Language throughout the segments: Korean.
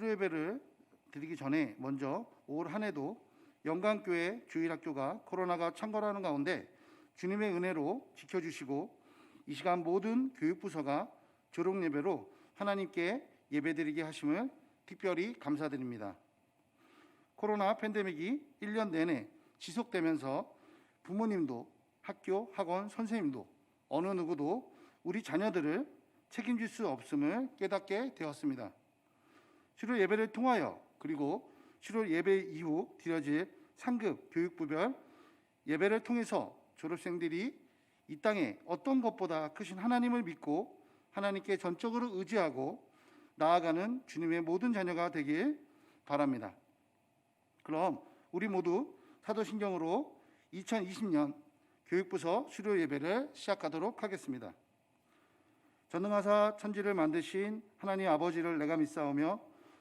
수료 예배를 드리기 전에 먼저 올 한 해도 영광교회 주일학교가 코로나가 창궐하는 가운데 주님의 은혜로 지켜주시고 이 시간 모든 교육부서가 조롱 예배로 하나님께 예배드리게 하심을 특별히 감사드립니다. 코로나 팬데믹이 1년 내내 지속되면서 부모님도 학교, 학원, 선생님도 어느 누구도 우리 자녀들을 책임질 수 없음을 깨닫게 되었습니다. 주로 예배를 통하여 그리고 주로 예배 이후 드려질 상급 교육부별 예배를 통해서 졸업생들이 이 땅에 어떤 것보다 크신 하나님을 믿고 하나님께 전적으로 의지하고 나아가는 주님의 모든 자녀가 되길 바랍니다. 그럼 우리 모두 사도신경으로 2020년 교육부서 수료 예배를 시작하도록 하겠습니다. 전능하사 천지를 만드신 하나님 아버지를 내가 믿사오며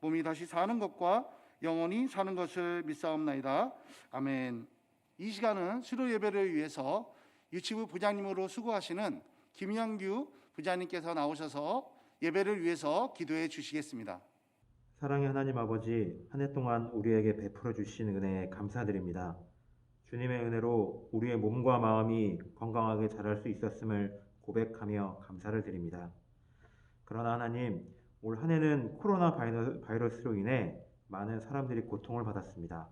몸이 다시 사는 것과 영원히 사는 것을 믿사옵나이다. 아멘. 이 시간은 수로 예배를 위해서 유치부 부장님으로 수고하시는 김영규 부장님께서 나오셔서 예배를 위해서 기도해 주시겠습니다. 사랑의 하나님 아버지, 한 해 동안 우리에게 베풀어 주신 은혜에 감사드립니다. 주님의 은혜로 우리의 몸과 마음이 건강하게 자랄 수 있었음을 고백하며 감사를 드립니다. 그러나 하나님, 올 한 해는 코로나 바이러- 바이러스로 인해 많은 사람들이 고통을 받았습니다.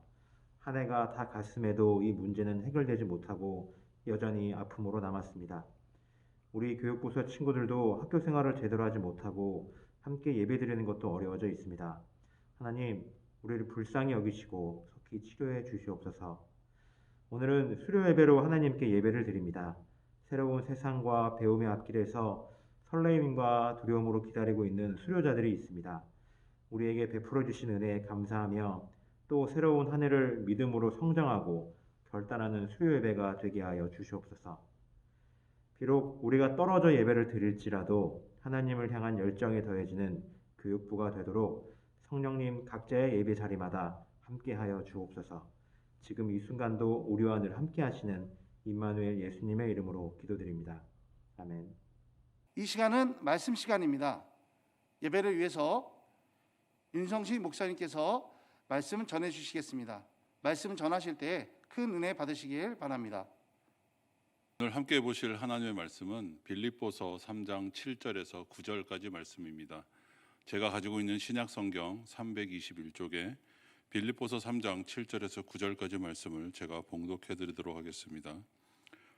한 해가 다 갔음에도 이 문제는 해결되지 못하고 여전히 아픔으로 남았습니다. 우리 교육부서 친구들도 학교 생활을 제대로 하지 못하고 함께 예배 드리는 것도 어려워져 있습니다. 하나님, 우리를 불쌍히 여기시고 속히 치료해 주시옵소서. 오늘은 수료 예배로 하나님께 예배를 드립니다. 새로운 세상과 배움의 앞길에서 설레임과 두려움으로 기다리고 있는 수료자들이 있습니다. 우리에게 베풀어 주신 은혜에 감사하며 또 새로운 한 해를 믿음으로 성장하고 결단하는 수료 예배가 되게 하여 주시옵소서. 비록 우리가 떨어져 예배를 드릴지라도 하나님을 향한 열정에 더해지는 교육부가 되도록 성령님 각자의 예배 자리마다 함께하여 주옵소서. 지금 이 순간도 우리와 늘 함께하시는 임마누엘 예수님의 이름으로 기도드립니다. 아멘. 이 시간은 말씀 시간입니다. 예배를 위해서 윤성식 목사님께서 말씀 전해 주시겠습니다. 말씀 전하실 때 큰 은혜 받으시길 바랍니다. 오늘 함께 보실 하나님의 말씀은 빌립보서 3장 7절에서 9절까지 말씀입니다. 제가 가지고 있는 신약 성경 321쪽에 빌립보서 3장 7절에서 9절까지 말씀을 제가 봉독해 드리도록 하겠습니다.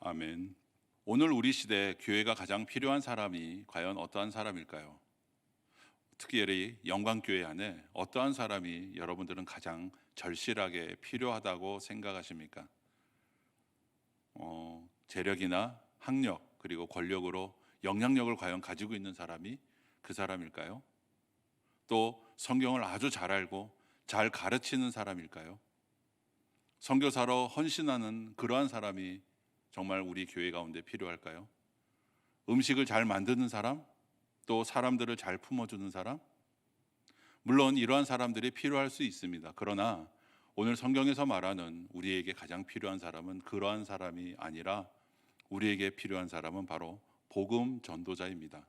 아멘. 오늘 우리 시대 교회가 가장 필요한 사람이 과연 어떠한 사람일까요? 특별히 영광교회 안에 어떠한 사람이 여러분들은 가장 절실하게 필요하다고 생각하십니까? 어, 재력이나 학력 그리고 권력으로 영향력을 과연 가지고 있는 사람이 그 사람일까요? 또 성경을 아주 잘 알고 잘 가르치는 사람일까요? 선교사로 헌신하는 그러한 사람이 정말 우리 교회 가운데 필요할까요? 음식을 잘 만드는 사람? 또 사람들을 잘 품어주는 사람? 물론 이러한 사람들이 필요할 수 있습니다. 그러나 오늘 성경에서 말하는 우리에게 가장 필요한 사람은 그러한 사람이 아니라 우리에게 필요한 사람은 바로 복음 전도자입니다.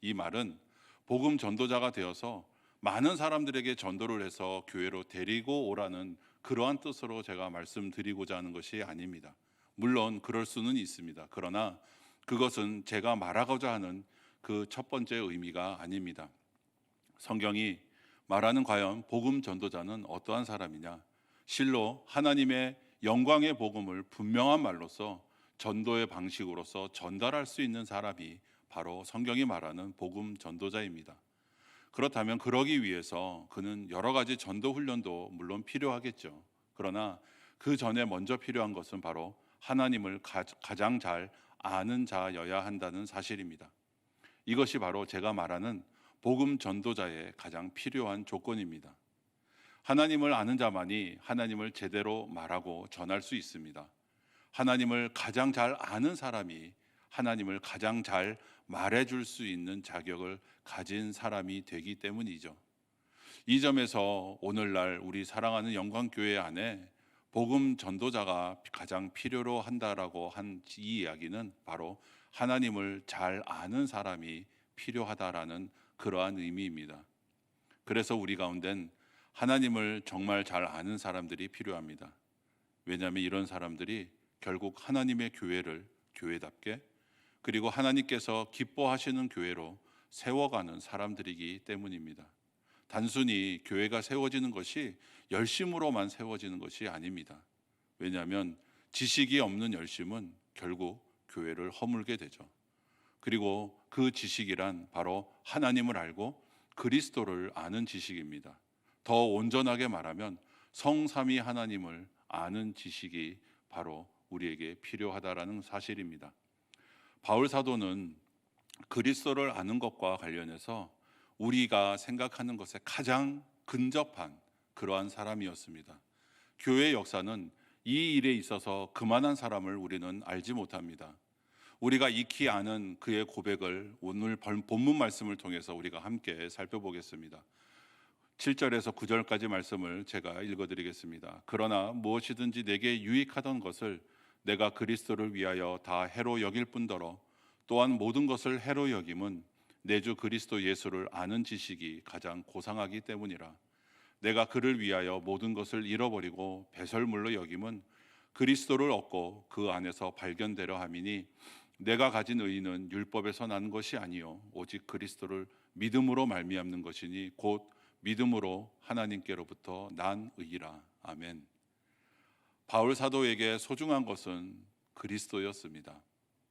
이 말은 복음 전도자가 되어서 많은 사람들에게 전도를 해서 교회로 데리고 오라는 그러한 뜻으로 제가 말씀드리고자 하는 것이 아닙니다. 물론 그럴 수는 있습니다. 그러나 그것은 제가 말하고자 하는 그 첫 번째 의미가 아닙니다. 성경이 말하는 과연 복음 전도자는 어떠한 사람이냐? 실로 하나님의 영광의 복음을 분명한 말로써 전도의 방식으로서 전달할 수 있는 사람이 바로 성경이 말하는 복음 전도자입니다. 그렇다면 그러기 위해서 그는 여러 가지 전도 훈련도 물론 필요하겠죠. 그러나 그 전에 먼저 필요한 것은 바로 하나님을 가, 가장 잘 아는 자여야 한다는 사실입니다. 이것이 바로 제가 말하는 복음 전도자의 가장 필요한 조건입니다. 하나님을 아는 자만이 하나님을 제대로 말하고 전할 수 있습니다. 하나님을 가장 잘 아는 사람이 하나님을 가장 잘 말해줄 수 있는 자격을 가진 사람이 되기 때문이죠. 이 점에서 오늘날 우리 사랑하는 영광교회 안에 복음 전도자가 가장 필요로 한다라고 한 이 이야기는 바로 하나님을 잘 아는 사람이 필요하다라는 그러한 의미입니다. 그래서 우리 가운데는 하나님을 정말 잘 아는 사람들이 필요합니다. 왜냐하면 이런 사람들이 결국 하나님의 교회를 교회답게 그리고 하나님께서 기뻐하시는 교회로 세워가는 사람들이기 때문입니다. 단순히 교회가 세워지는 것이 열심으로만 세워지는 것이 아닙니다. 왜냐하면 지식이 없는 열심은 결국 교회를 허물게 되죠. 그리고 그 지식이란 바로 하나님을 알고 그리스도를 아는 지식입니다. 더 온전하게 말하면 성삼위 하나님을 아는 지식이 바로 우리에게 필요하다라는 사실입니다. 바울 사도는 그리스도를 아는 것과 관련해서 우리가 생각하는 것에 가장 근접한 그러한 사람이었습니다. 교회 역사는 이 일에 있어서 그만한 사람을 우리는 알지 못합니다. 우리가 익히 아는 그의 고백을 오늘 본문 말씀을 통해서 우리가 함께 살펴보겠습니다. 7절에서 9절까지 말씀을 제가 읽어 드리겠습니다. 그러나 무엇이든지 내게 유익하던 것을 내가 그리스도를 위하여 다 해로 여길 뿐더러 또한 모든 것을 해로 여김은 내 주 그리스도 예수를 아는 지식이 가장 고상하기 때문이라 내가 그를 위하여 모든 것을 잃어버리고 배설물로 여김은 그리스도를 얻고 그 안에서 발견되려 함이니 내가 가진 의는 율법에서 난 것이 아니요 오직 그리스도를 믿음으로 말미암는 것이니 곧 믿음으로 하나님께로부터 난 의이라 아멘. 바울 사도에게 소중한 것은 그리스도였습니다.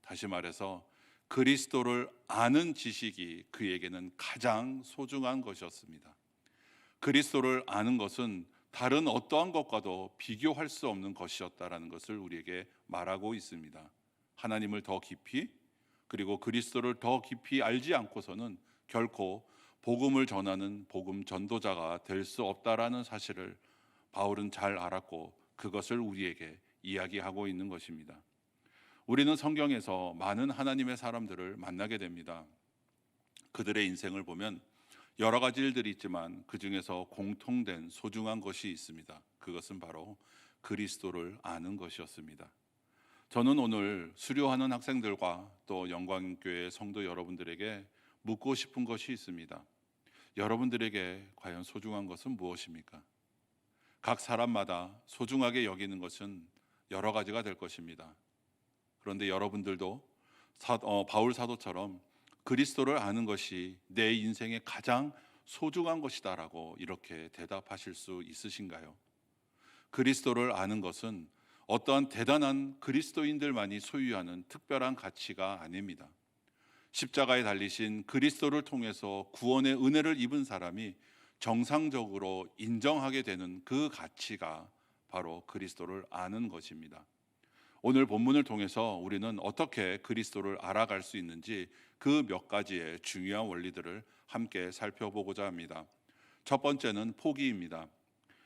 다시 말해서 그리스도를 아는 지식이 그에게는 가장 소중한 것이었습니다. 그리스도를 아는 것은 다른 어떠한 것과도 비교할 수 없는 것이었다라는 것을 우리에게 말하고 있습니다. 하나님을 더 깊이 그리고 그리스도를 더 깊이 알지 않고서는 결코 복음을 전하는 복음 전도자가 될 수 없다라는 사실을 바울은 잘 알았고 그것을 우리에게 이야기하고 있는 것입니다. 우리는 성경에서 많은 하나님의 사람들을 만나게 됩니다. 그들의 인생을 보면 여러 가지 일들이 있지만 그 중에서 공통된 소중한 것이 있습니다. 그것은 바로 그리스도를 아는 것이었습니다. 저는 오늘 수료하는 학생들과 또 영광교회 성도 여러분들에게 묻고 싶은 것이 있습니다. 여러분들에게 과연 소중한 것은 무엇입니까? 각 사람마다 소중하게 여기는 것은 여러 가지가 될 것입니다. 그런데 여러분들도 사, 어, 바울 사도처럼 그리스도를 아는 것이 내 인생의 가장 소중한 것이다라고 이렇게 대답하실 수 있으신가요? 그리스도를 아는 것은 어떠한 대단한 그리스도인들만이 소유하는 특별한 가치가 아닙니다. 십자가에 달리신 그리스도를 통해서 구원의 은혜를 입은 사람이 정상적으로 인정하게 되는 그 가치가 바로 그리스도를 아는 것입니다. 오늘 본문을 통해서 우리는 어떻게 그리스도를 알아갈 수 있는지 그 몇 가지의 중요한 원리들을 함께 살펴보고자 합니다. 첫 번째는 포기입니다.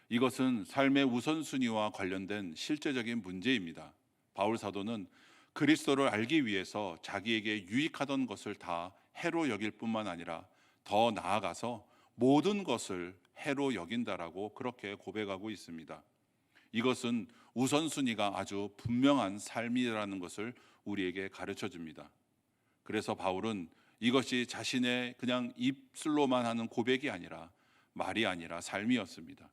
이것은 삶의 우선순위와 관련된 실제적인 문제입니다. 바울 사도는 그리스도를 알기 위해서 자기에게 유익하던 것을 다 해로 여길 뿐만 아니라 더 나아가서 모든 것을 해로 여긴다라고 그렇게 고백하고 있습니다. 이것은 우선순위가 아주 분명한 삶이라는 것을 우리에게 가르쳐 줍니다. 그래서 바울은 이것이 자신의 그냥 입술로만 하는 고백이 아니라 말이 아니라 삶이었습니다.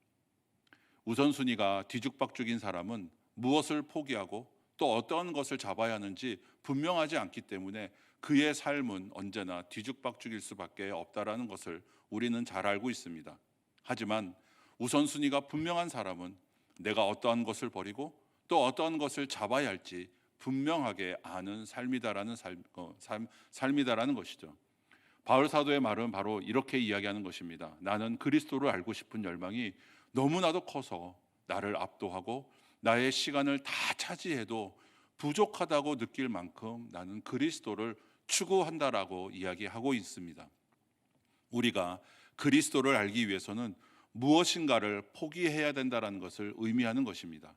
우선순위가 뒤죽박죽인 사람은 무엇을 포기하고 또 어떤 것을 잡아야 하는지 분명하지 않기 때문에 그의 삶은 언제나 뒤죽박죽일 수밖에 없다라는 것을 우리는 잘 알고 있습니다. 하지만 우선순위가 분명한 사람은 내가 어떠한 것을 버리고 또 어떠한 것을 잡아야 할지 분명하게 아는 삶이다라는 삶, 어, 삶, 삶이다라는 것이죠. 바울 사도의 말은 바로 이렇게 이야기하는 것입니다. 나는 그리스도를 알고 싶은 열망이 너무나도 커서 나를 압도하고 나의 시간을 다 차지해도 부족하다고 느낄 만큼 나는 그리스도를 추구한다라고 이야기하고 있습니다. 우리가 그리스도를 알기 위해서는 무엇인가를 포기해야 된다라는 것을 의미하는 것입니다.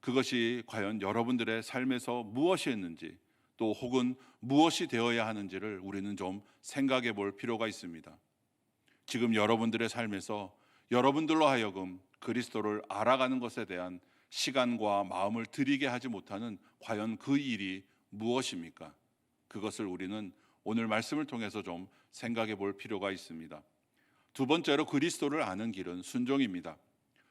그것이 과연 여러분들의 삶에서 무엇이었는지 또 혹은 무엇이 되어야 하는지를 우리는 좀 생각해 볼 필요가 있습니다. 지금 여러분들의 삶에서 여러분들로 하여금 그리스도를 알아가는 것에 대한 시간과 마음을 들이게 하지 못하는 과연 그 일이 무엇입니까? 그것을 우리는 오늘 말씀을 통해서 좀 생각해 볼 필요가 있습니다. 두 번째로 그리스도를 아는 길은 순종입니다.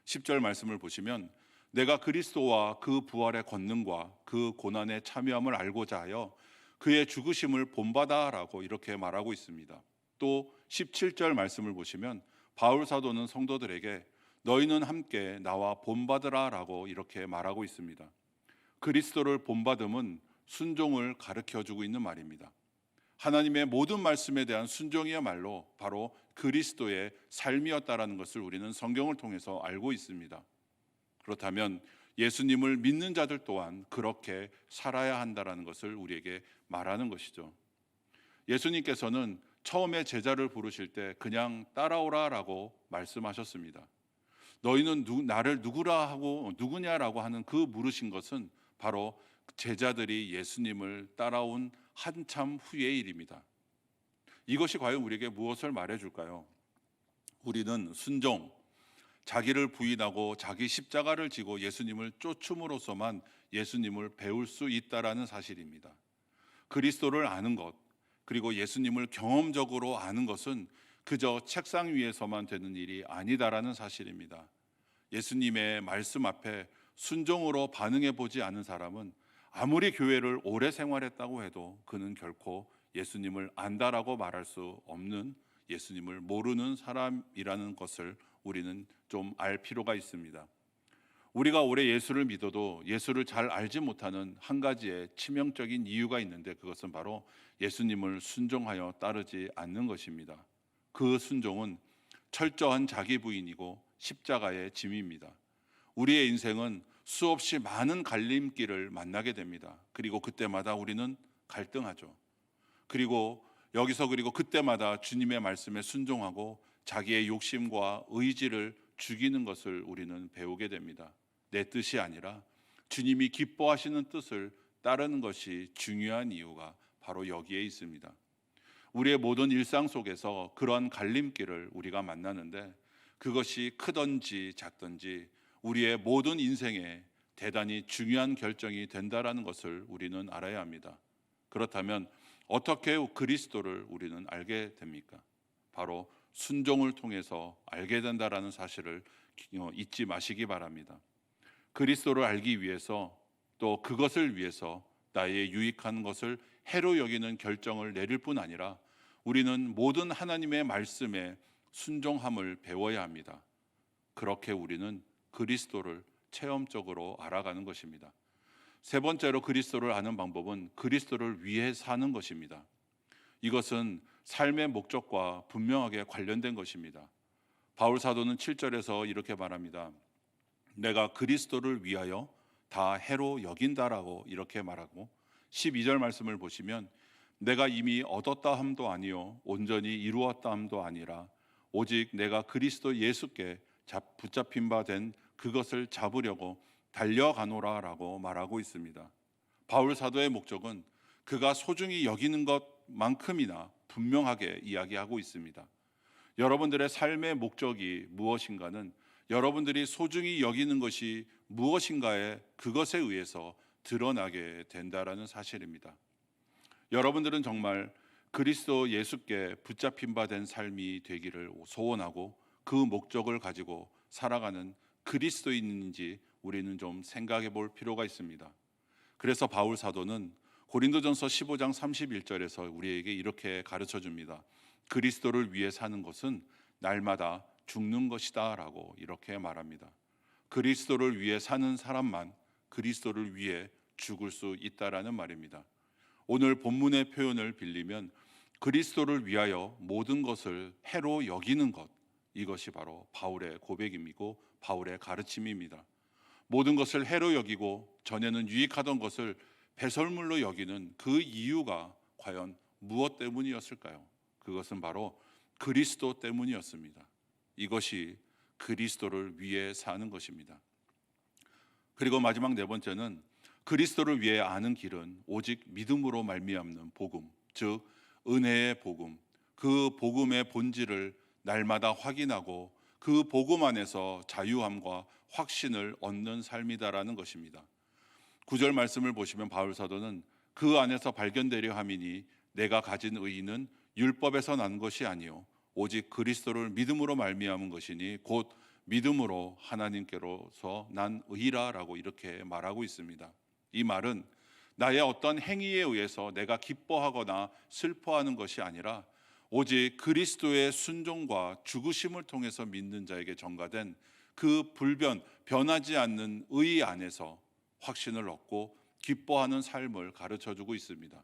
10절 말씀을 보시면 내가 그리스도와 그 부활의 권능과 그 고난의 참여함을 알고자 하여 그의 죽으심을 본받아라고 이렇게 말하고 있습니다. 또 17절 말씀을 보시면 바울 사도는 성도들에게 너희는 함께 나와 본받으라라고 이렇게 말하고 있습니다. 그리스도를 본받음은 순종을 가르쳐 주고 있는 말입니다. 하나님의 모든 말씀에 대한 순종이야말로 바로 그리스도의 삶이었다라는 것을 우리는 성경을 통해서 알고 있습니다. 그렇다면 예수님을 믿는 자들 또한 그렇게 살아야 한다라는 것을 우리에게 말하는 것이죠. 예수님께서는 처음에 제자를 부르실 때 그냥 따라오라라고 말씀하셨습니다. 너희는 누, 나를 누구라 하고 누구냐라고 하는 그 물으신 것은 바로 제자들이 예수님을 따라온 한참 후의 일입니다. 이것이 과연 우리에게 무엇을 말해 줄까요? 우리는 순종, 자기를 부인하고 자기 십자가를 지고 예수님을 쫓음으로써만 예수님을 배울 수 있다라는 사실입니다. 그리스도를 아는 것, 그리고 예수님을 경험적으로 아는 것은 그저 책상 위에서만 되는 일이 아니다라는 사실입니다. 예수님의 말씀 앞에 순종으로 반응해 보지 않은 사람은 아무리 교회를 오래 생활했다고 해도 그는 결코 예수님을 안다라고 말할 수 없는 예수님을 모르는 사람이라는 것을 우리는 좀 알 필요가 있습니다. 우리가 오래 예수를 믿어도 예수를 잘 알지 못하는 한 가지의 치명적인 이유가 있는데 그것은 바로 예수님을 순종하여 따르지 않는 것입니다. 그 순종은 철저한 자기 부인이고 십자가의 짐입니다. 우리의 인생은 수없이 많은 갈림길을 만나게 됩니다. 그리고 그때마다 우리는 갈등하죠. 그리고 여기서 그리고 그때마다 주님의 말씀에 순종하고 자기의 욕심과 의지를 죽이는 것을 우리는 배우게 됩니다. 내 뜻이 아니라 주님이 기뻐하시는 뜻을 따르는 것이 중요한 이유가 바로 여기에 있습니다. 우리의 모든 일상 속에서 그러한 갈림길을 우리가 만나는데 그것이 크든지 작든지 우리의 모든 인생에 대단히 중요한 결정이 된다라는 것을 우리는 알아야 합니다. 그렇다면 어떻게 그리스도를 우리는 알게 됩니까? 바로 순종을 통해서 알게 된다라는 사실을 어, 잊지 마시기 바랍니다. 그리스도를 알기 위해서 또 그것을 위해서 나의 유익한 것을 해로 여기는 결정을 내릴 뿐 아니라 우리는 모든 하나님의 말씀에 순종함을 배워야 합니다. 그렇게 우리는 그리스도를 체험적으로 알아가는 것입니다. 세 번째로 그리스도를 아는 방법은 그리스도를 위해 사는 것입니다. 이것은 삶의 목적과 분명하게 관련된 것입니다. 바울 사도는 7절에서 이렇게 말합니다. 내가 그리스도를 위하여 다 해로 여긴다라고 이렇게 말하고 12절 말씀을 보시면 내가 이미 얻었다 함도 아니요 온전히 이루었다 함도 아니라 오직 내가 그리스도 예수께 잡, 붙잡힌 바 된 그것을 잡으려고 달려가노라라고 말하고 있습니다. 바울 사도의 목적은 그가 소중히 여기는 것만큼이나 분명하게 이야기하고 있습니다. 여러분들의 삶의 목적이 무엇인가는 여러분들이 소중히 여기는 것이 무엇인가에 그것에 의해서 드러나게 된다라는 사실입니다. 여러분들은 정말 그리스도 예수께 붙잡힌 바 된 삶이 되기를 소원하고 그 목적을 가지고 살아가는 그리스도인인지 우리는 좀 생각해 볼 필요가 있습니다. 그래서 바울 사도는 고린도전서 15장 31절에서 우리에게 이렇게 가르쳐 줍니다. 그리스도를 위해 사는 것은 날마다 죽는 것이다라고 이렇게 말합니다. 그리스도를 위해 사는 사람만 그리스도를 위해 죽을 수 있다라는 말입니다. 오늘 본문의 표현을 빌리면 그리스도를 위하여 모든 것을 해로 여기는 것 이것이 바로 바울의 고백이고 바울의 가르침입니다. 모든 것을 해로 여기고 전에는 유익하던 것을 배설물로 여기는 그 이유가 과연 무엇 때문이었을까요? 그것은 바로 그리스도 때문이었습니다. 이것이 그리스도를 위해 사는 것입니다. 그리고 마지막 네 번째는 그리스도를 위해 아는 길은 오직 믿음으로 말미암는 복음, 즉 은혜의 복음. 그 복음의 본질을 날마다 확인하고 그 복음 안에서 자유함과 확신을 얻는 삶이다라는 것입니다. 구절 말씀을 보시면 바울 사도는 그 안에서 발견되려 함이니 내가 가진 의의는 율법에서 난 것이 아니요 오직 그리스도를 믿음으로 말미암은 것이니 곧 믿음으로 하나님께로서 난 의라라고 이렇게 말하고 있습니다. 이 말은 나의 어떤 행위에 의해서 내가 기뻐하거나 슬퍼하는 것이 아니라 오직 그리스도의 순종과 죽으심을 통해서 믿는 자에게 전가된 그 불변 변하지 않는 의 안에서 확신을 얻고 기뻐하는 삶을 가르쳐 주고 있습니다.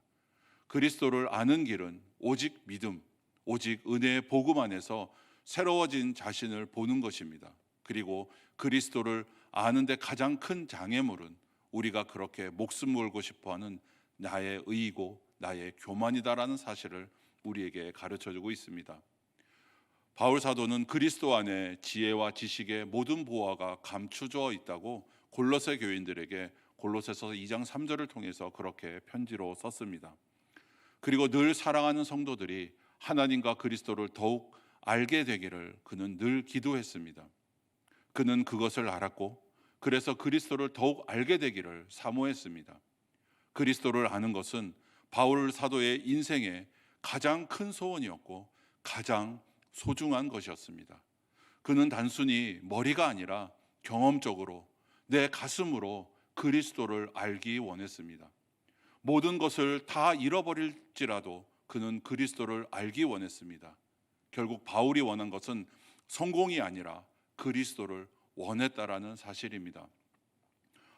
그리스도를 아는 길은 오직 믿음, 오직 은혜의 복음 안에서 새로워진 자신을 보는 것입니다. 그리고 그리스도를 아는데 가장 큰 장애물은 우리가 그렇게 목숨 걸고 싶어 하는 나의 의이고 나의 교만이다라는 사실을 우리에게 가르쳐 주고 있습니다. 바울 사도는 그리스도 안에 지혜와 지식의 모든 보화가 감추져 있다고 골로새 교인들에게 골로새서 2장 3절을 통해서 그렇게 편지로 썼습니다. 그리고 늘 사랑하는 성도들이 하나님과 그리스도를 더욱 알게 되기를 그는 늘 기도했습니다. 그는 그것을 알았고 그래서 그리스도를 더욱 알게 되기를 사모했습니다. 그리스도를 아는 것은 바울 사도의 인생의 가장 큰 소원이었고 가장 소중한 것이었습니다. 그는 단순히 머리가 아니라 경험적으로 내 가슴으로 그리스도를 알기 원했습니다. 모든 것을 다 잃어버릴지라도 그는 그리스도를 알기 원했습니다. 결국 바울이 원한 것은 성공이 아니라 그리스도를 원했다라는 사실입니다.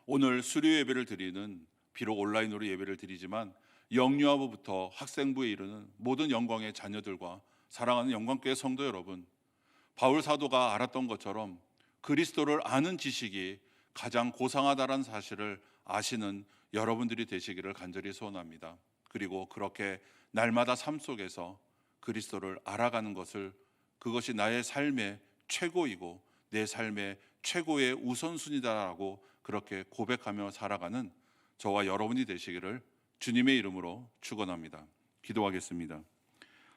오늘 수료 예배를 드리는 비록 온라인으로 예배를 드리지만 영유아부부터 학생부에 이르는 모든 영광의 자녀들과 사랑하는 영광교회 성도 여러분, 바울 사도가 알았던 것처럼 그리스도를 아는 지식이 가장 고상하다는 사실을 아시는 여러분들이 되시기를 간절히 소원합니다. 그리고 그렇게 날마다 삶 속에서 그리스도를 알아가는 것을 그것이 나의 삶의 최고이고 내 삶의 최고의 우선순위다라고 그렇게 고백하며 살아가는 저와 여러분이 되시기를 주님의 이름으로 축원합니다. 기도하겠습니다.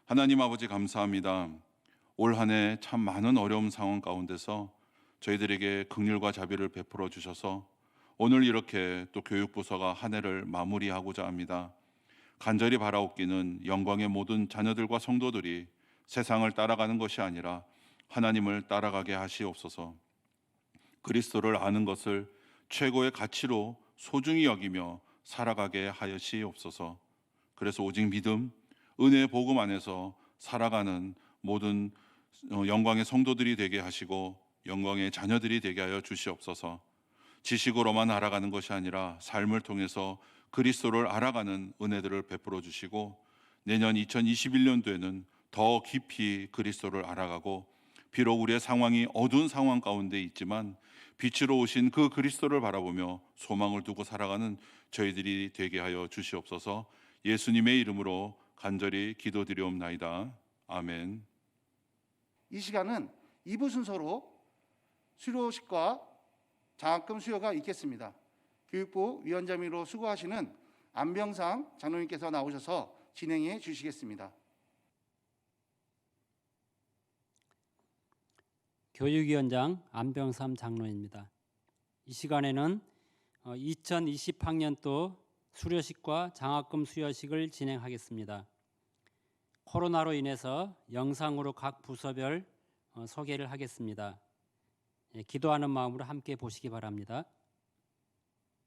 하나님 아버지 감사합니다. 올 한 해 참 많은 어려움 상황 가운데서 저희들에게 긍휼과 자비를 베풀어 주셔서 오늘 이렇게 또 교육부서가 한 해를 마무리하고자 합니다. 간절히 바라옵기는 영광의 모든 자녀들과 성도들이 세상을 따라가는 것이 아니라 하나님을 따라가게 하시옵소서. 그리스도를 아는 것을 최고의 가치로 소중히 여기며 살아가게 하시옵소서. 그래서 오직 믿음, 은혜의 복음 안에서 살아가는 모든 어, 영광의 성도들이 되게 하시고 영광의 자녀들이 되게 하여 주시옵소서. 지식으로만 알아가는 것이 아니라 삶을 통해서 그리스도를 알아가는 은혜들을 베풀어 주시고 내년 2021년도에는 더 깊이 그리스도를 알아가고 비록 우리의 상황이 어두운 상황 가운데 있지만 빛으로 오신 그 그리스도를 바라보며 소망을 두고 살아가는 저희들이 되게 하여 주시옵소서. 예수님의 이름으로 간절히 기도드리옵나이다. 아멘. 이 시간은 2부 순서로 수료식과 장학금 수여가 있겠습니다. 교육부 위원장으로 수고하시는 안병상 장로님께서 나오셔서 진행해 주시겠습니다. 교육위원장 안병삼 장로입니다. 이 시간에는 2020학년도 수료식과 장학금 수여식을 진행하겠습니다. 코로나로 인해서 영상으로 각 부서별 어, 소개를 하겠습니다. 예, 기도하는 마음으로 함께 보시기 바랍니다.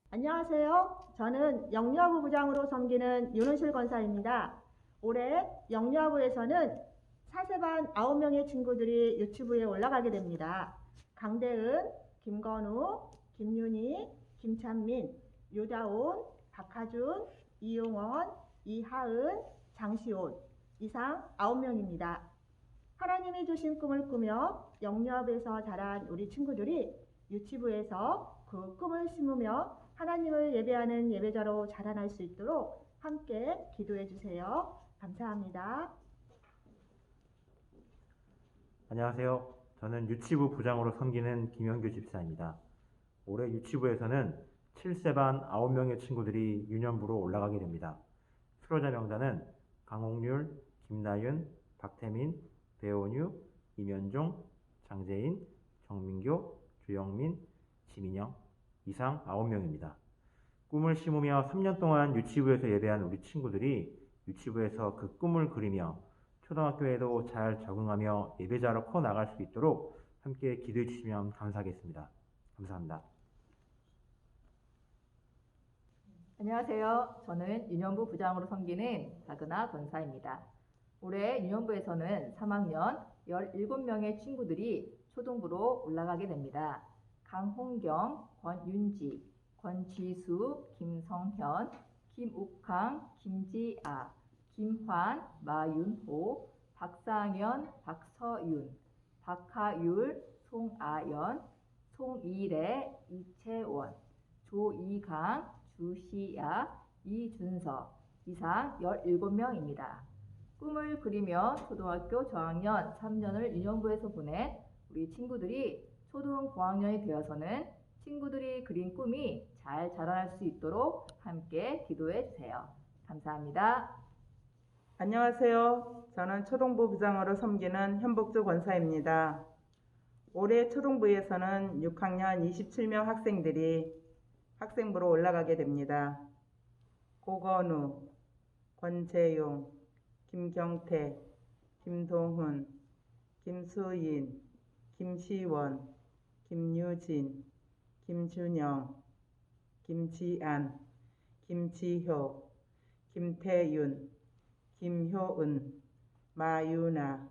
안녕하세요. 저는 영유아부 부장으로 섬기는 윤은실 권사입니다. 올해 영유아부에서는 4세반 9명의 친구들이 유치부에 올라가게 됩니다. 강대은, 김건우, 김윤희, 김찬민, 유다온, 박하준, 이용원, 이하은, 장시온 이상 9명입니다. 하나님이 주신 꿈을 꾸며 영유아에서 자란 우리 친구들이 유치부에서 그 꿈을 심으며 하나님을 예배하는 예배자로 자라날 수 있도록 함께 기도해 주세요. 감사합니다. 안녕하세요. 저는 유치부 부장으로 섬기는 김영규 집사입니다. 올해 유치부에서는 7세 반 9명의 친구들이 유년부로 올라가게 됩니다. 수료자 명단은 강홍률, 김나윤, 박태민, 배원유, 이면종, 장재인, 정민교, 조영민, 지민영 이상 9명입니다. 꿈을 심으며 3년 동안 유치부에서 예배한 우리 친구들이 유치부에서 그 꿈을 그리며 초등학교에도 잘 적응하며 예배자로 커 나갈 수 있도록 함께 기도해 주시면 감사하겠습니다. 감사합니다. 안녕하세요. 저는 유년부 부장으로 섬기는 박은하 권사입니다. 올해 유년부에서는 3학년 17명의 친구들이 초등부로 올라가게 됩니다. 강홍경, 권윤지, 권지수, 김성현, 김욱항, 김지아, 김환, 마윤호, 박상현, 박서윤, 박하율, 송아연, 송이래, 이채원, 조이강, 주시야, 이준서 이상 17명입니다. 꿈을 그리며 초등학교 저학년 3년을 유년부에서 보낸 우리 친구들이 초등 고학년이 되어서는 친구들이 그린 꿈이 잘 자라날 수 있도록 함께 기도해 주세요. 감사합니다. 안녕하세요. 저는 초등부 부장으로 섬기는 현복주 권사입니다. 올해 초등부에서는 6학년 27명 학생들이 학생부로 올라가게 됩니다. 고건우, 권재용, 김경태, 김동훈, 김수인, 김시원, 김유진, 김준영, 김지안, 김지효, 김태윤, 김효은, 마유나,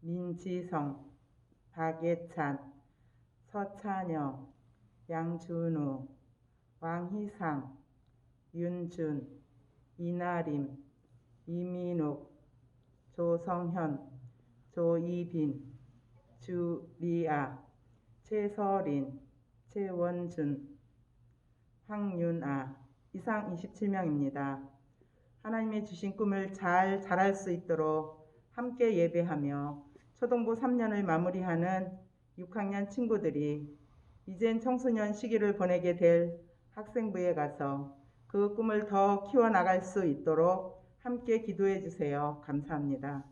민지성, 박예찬, 서찬영, 양준우, 왕희상, 윤준, 이나림, 이민욱, 조성현, 조이빈, 주리아, 최서린, 최원준, 황윤아 이상 27명입니다. 하나님의 주신 꿈을 잘 자랄 수 있도록 함께 예배하며 초등부 3년을 마무리하는 6학년 친구들이 이젠 청소년 시기를 보내게 될 학생부에 가서 그 꿈을 더 키워나갈 수 있도록 함께 기도해 주세요. 감사합니다.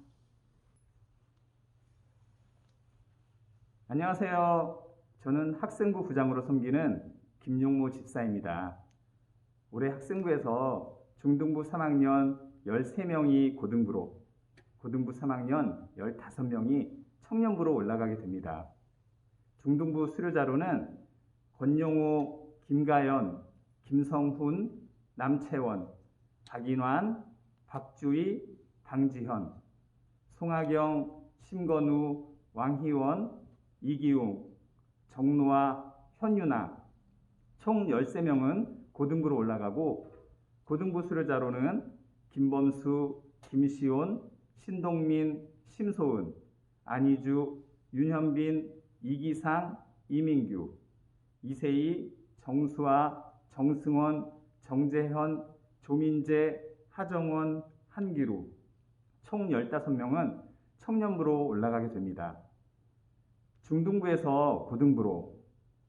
안녕하세요. 저는 학생부 부장으로 섬기는 김용모 집사입니다. 올해 학생부에서 중등부 3학년 13명이 고등부로, 고등부 3학년 15명이 청년부로 올라가게 됩니다. 중등부 수료자로는 권용호, 김가연, 김성훈, 남채원, 박인환, 박주희, 방지현, 송하경, 심건우, 왕희원, 이기웅, 정노아, 현유나 총 13명은 고등부로 올라가고 고등부 수료자로는 김범수, 김시온, 신동민, 심소은, 안희주, 윤현빈, 이기상, 이민규, 이세희, 정수아, 정승원, 정재현, 조민재, 하정원, 한기루 총 15명은 청년부로 올라가게 됩니다. 중등부에서 고등부로,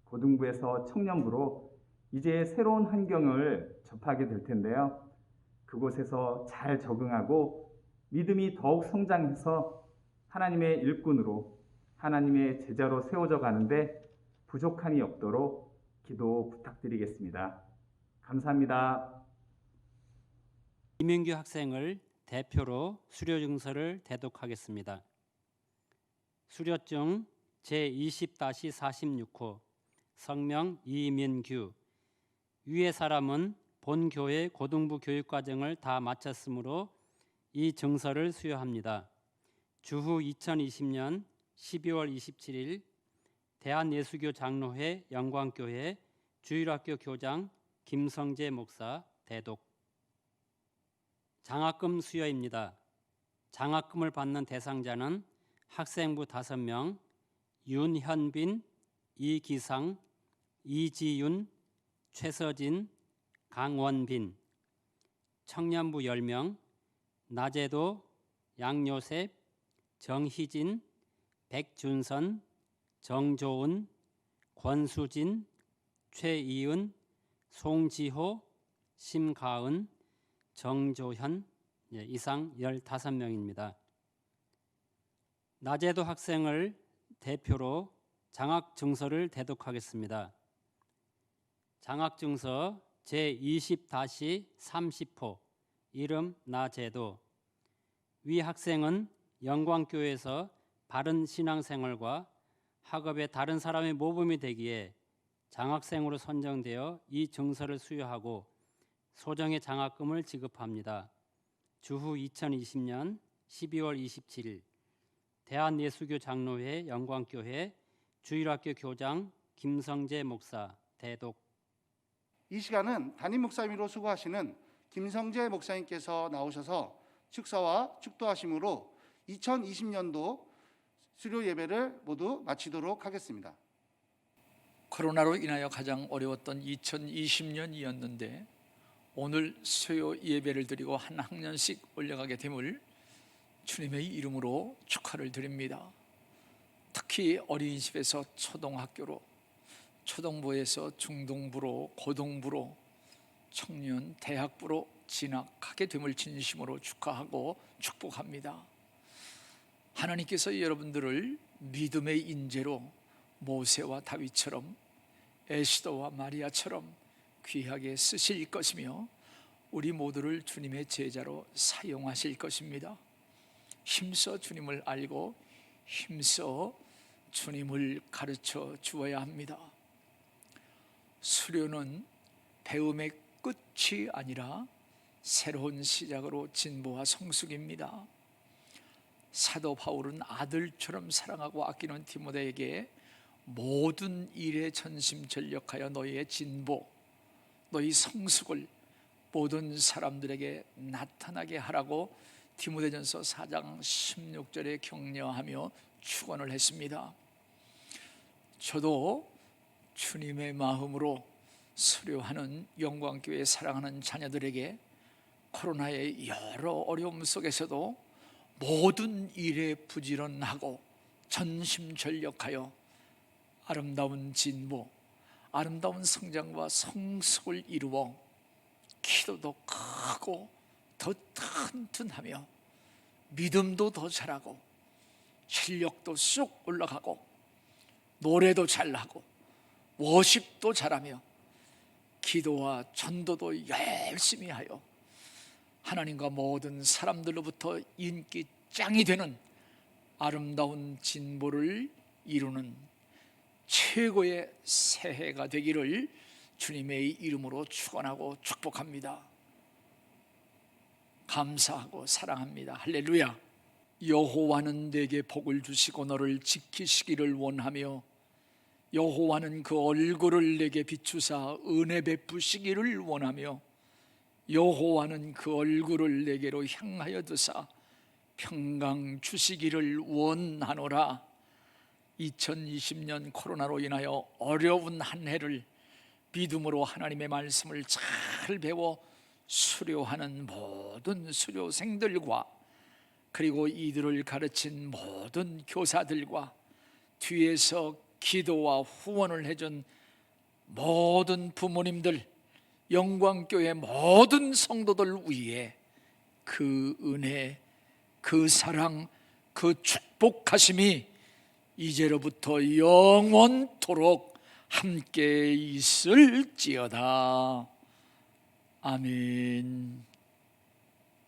고등부에서 청년부로 이제 새로운 환경을 접하게 될 텐데요. 그곳에서 잘 적응하고 믿음이 더욱 성장해서 하나님의 일꾼으로 하나님의 제자로 세워져 가는데 부족함이 없도록 기도 부탁드리겠습니다. 감사합니다. 이민규 학생을 대표로 수료 증서를 대독하겠습니다. 수료증 제20-46호 성명 이민규 위의 사람은 본 교회 고등부 교육 과정을 다 마쳤으므로 이 증서를 수여합니다. 주후 2020년 12월 27일 대한예수교 장로회 영광교회 주일학교 교장 김성재 목사 대독 장학금 수여입니다. 장학금을 받는 대상자는 학생부 5명, 윤현빈, 이기상, 이지윤, 최서진, 강원빈, 청년부 10명, 나제도, 양요셉, 정희진, 백준선, 정조은, 권수진, 최이은, 송지호, 심가은, 정조현 예, 이상 15명입니다. 나제도 학생을 대표로 장학 증서를 대독하겠습니다. 장학 증서 제20-30호 이름 나제도 위 학생은 영광교회에서 바른 신앙생활과 학업에 다른 사람의 모범이 되기에 장학생으로 선정되어 이 증서를 수여하고 소정의 장학금을 지급합니다. 주후 2020년 12월 27일 대한예수교 장로회 영광교회 주일학교 교장 김성재 목사 대독 이 시간은 담임 목사님으로 수고하시는 김성재 목사님께서 나오셔서 축사와 축도하심으로 2020년도 수료 예배를 모두 마치도록 하겠습니다. 코로나로 인하여 가장 어려웠던 2020년이었는데 오늘 수요 예배를 드리고 한 학년씩 올려가게 됨을 주님의 이름으로 축하를 드립니다. 특히 어린이집에서 초등학교로 초등부에서 중등부로 고등부로 청년 대학부로 진학하게 됨을 진심으로 축하하고 축복합니다. 하나님께서 여러분들을 믿음의 인재로 모세와 다윗처럼 에스더와 마리아처럼 귀하게 쓰실 것이며 우리 모두를 주님의 제자로 사용하실 것입니다. 힘써 주님을 알고 힘써 주님을 가르쳐 주어야 합니다. 수료는 배움의 끝이 아니라 새로운 시작으로 진보와 성숙입니다. 사도 바울은 아들처럼 사랑하고 아끼는 디모데에게 모든 일에 전심전력하여 너희의 진보, 너희 성숙을 모든 사람들에게 나타나게 하라고 디모데전서 4장 16절에 격려하며 축원을 했습니다. 저도 주님의 마음으로 수료하는 영광교회 사랑하는 자녀들에게 코로나의 여러 어려움 속에서도 모든 일에 부지런하고 전심전력하여 아름다운 진보, 아름다운 성장과 성숙을 이루어 키도도 크고 더 튼튼하며 믿음도 더 잘하고 실력도 쑥 올라가고 노래도 잘하고 워십도 잘하며 기도와 전도도 열심히 하여 하나님과 모든 사람들로부터 인기 짱이 되는 아름다운 진보를 이루는 최고의 새해가 되기를 주님의 이름으로 축원하고 축복합니다. 감사하고 사랑합니다. 할렐루야. 여호와는 내게 복을 주시고 너를 지키시기를 원하며 여호와는 그 얼굴을 내게 비추사 은혜 베푸시기를 원하며 여호와는 그 얼굴을 내게로 향하여 드사 평강 주시기를 원하노라. 2020년 코로나로 인하여 어려운 한 해를 믿음으로 하나님의 말씀을 잘 배워 수료하는 모든 수료생들과 그리고 이들을 가르친 모든 교사들과 뒤에서 기도와 후원을 해준 모든 부모님들 영광교회 모든 성도들 위해 그 은혜, 그 사랑, 그 축복하심이 이제로부터 영원토록 함께 있을지어다. 아멘.